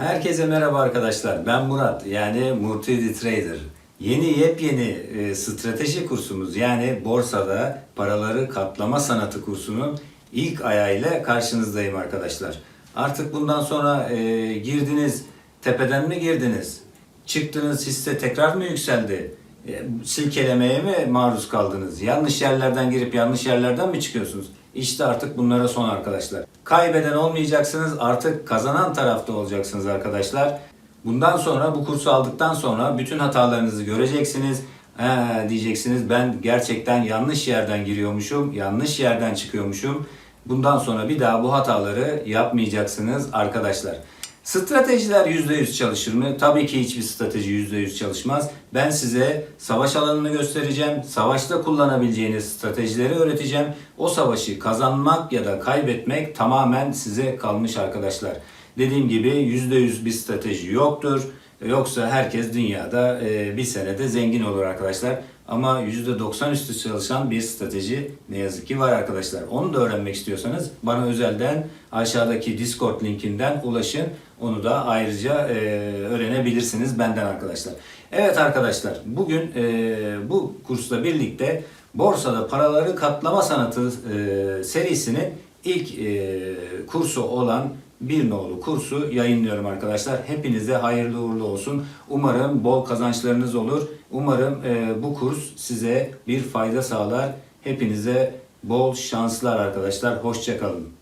Herkese merhaba arkadaşlar. Ben Murat yani Murtidi Trader. Yeni yepyeni e, strateji kursumuz yani borsada paraları katlama sanatı kursunun ilk ayağıyla karşınızdayım arkadaşlar. Artık bundan sonra e, girdiniz tepeden mi girdiniz? Çıktınız hisse tekrar mı yükseldi? E, silkelemeye mi maruz kaldınız? Yanlış yerlerden girip yanlış yerlerden mi çıkıyorsunuz? İşte artık bunlara son arkadaşlar. Kaybeden olmayacaksınız artık kazanan tarafta olacaksınız arkadaşlar. Bundan sonra bu kursu aldıktan sonra bütün hatalarınızı göreceksiniz. He, diyeceksiniz ben gerçekten yanlış yerden giriyormuşum, yanlış yerden çıkıyormuşum. Bundan sonra bir daha bu hataları yapmayacaksınız arkadaşlar. Stratejiler %100 çalışır mı? Tabii ki hiçbir strateji %100 çalışmaz. Ben size savaş alanını göstereceğim. Savaşta kullanabileceğiniz stratejileri öğreteceğim. O savaşı kazanmak ya da kaybetmek tamamen size kalmış arkadaşlar. Dediğim gibi %100 bir strateji yoktur. Yoksa herkes dünyada e, bir senede zengin olur arkadaşlar. Ama %90 üstü çalışan bir strateji ne yazık ki var arkadaşlar. Onu da öğrenmek istiyorsanız bana özelden aşağıdaki Discord linkinden ulaşın. Onu da ayrıca e, öğrenebilirsiniz benden arkadaşlar. Evet arkadaşlar bugün e, bu kursla birlikte borsada paraları katlama sanatı serisinin ilk kursu olan bir nolu kursu yayınlıyorum arkadaşlar. Hepinize hayırlı uğurlu olsun. Umarım bol kazançlarınız olur. Umarım e, bu kurs size bir fayda sağlar. Hepinize bol şanslar arkadaşlar. Hoşçakalın.